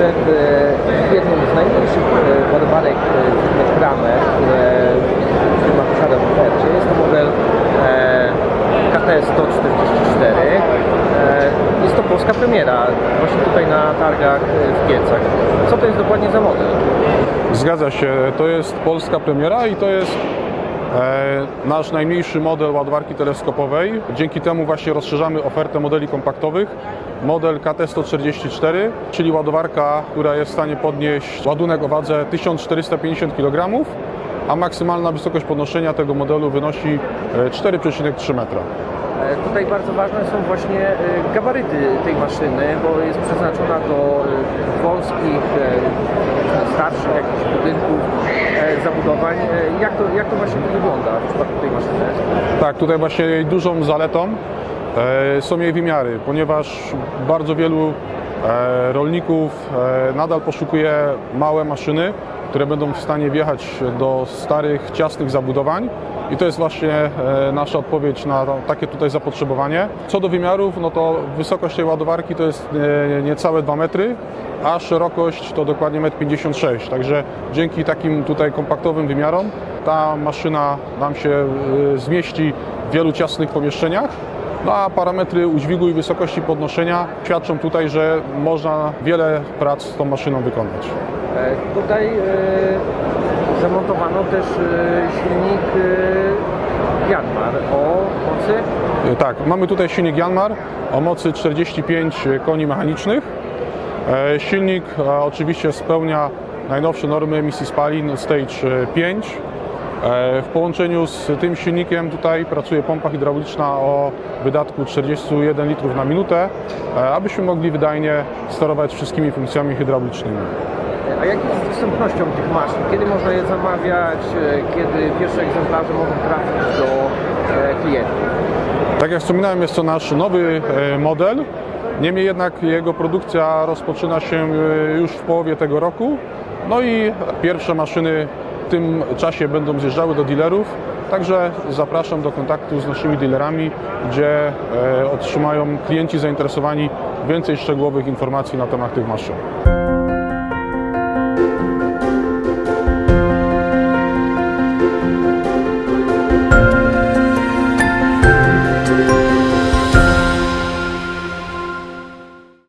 e, jedną z najmniejszych e, ładowarek e, firmy Kramer, które firma posiada w ofercie. Jest to model e, KT-144. E, Jest to polska premiera, właśnie tutaj na targach w Kielcach. Co to jest dokładnie za model? Zgadza się, to jest polska premiera i to jest nasz najmniejszy model ładowarki teleskopowej. Dzięki temu właśnie rozszerzamy ofertę modeli kompaktowych. Model KT-144, czyli ładowarka, która jest w stanie podnieść ładunek o wadze 1450 kg, a maksymalna wysokość podnoszenia tego modelu wynosi e, 4,3 metra. E, Tutaj bardzo ważne są właśnie e, gabaryty tej maszyny, bo jest przeznaczona do e, wąskich, e, starszych jakichś e, zabudowań. E, Jak to, jak to właśnie wygląda w przypadku tej maszyny? Tak, tutaj właśnie jej dużą zaletą e, są jej wymiary, ponieważ bardzo wielu e, rolników nadal poszukuje małe maszyny, które będą w stanie wjechać do starych, ciasnych zabudowań. I to jest właśnie nasza odpowiedź na takie tutaj zapotrzebowanie. Co do wymiarów, no to wysokość tej ładowarki to jest niecałe 2 metry, a szerokość to dokładnie 1,56 m. Także dzięki takim tutaj kompaktowym wymiarom ta maszyna nam się e, zmieści w wielu ciasnych pomieszczeniach. No a parametry udźwigu i wysokości podnoszenia świadczą tutaj, że można wiele prac z tą maszyną wykonać. E, Tutaj e, zamontowano też e, silnik e, Janmar o mocy Tak, mamy tutaj silnik Janmar o mocy 45 koni mechanicznych. E, Silnik e, oczywiście spełnia najnowsze normy emisji spalin Stage e, 5. E, W połączeniu z tym silnikiem tutaj pracuje pompa hydrauliczna o wydatku 41 litrów na minutę, abyśmy mogli wydajnie sterować wszystkimi funkcjami hydraulicznymi. A jak jest z dostępnością tych maszyn? Kiedy można je zamawiać? Kiedy pierwsze egzemplarze mogą trafić do klientów? Tak jak wspominałem, jest to nasz nowy model. Niemniej jednak jego produkcja rozpoczyna się e, już w połowie tego roku. No i pierwsze maszyny w tym czasie będą zjeżdżały do dealerów. Także zapraszam do kontaktu z naszymi dealerami, gdzie e, otrzymają klienci zainteresowani więcej szczegółowych informacji na temat tych maszyn.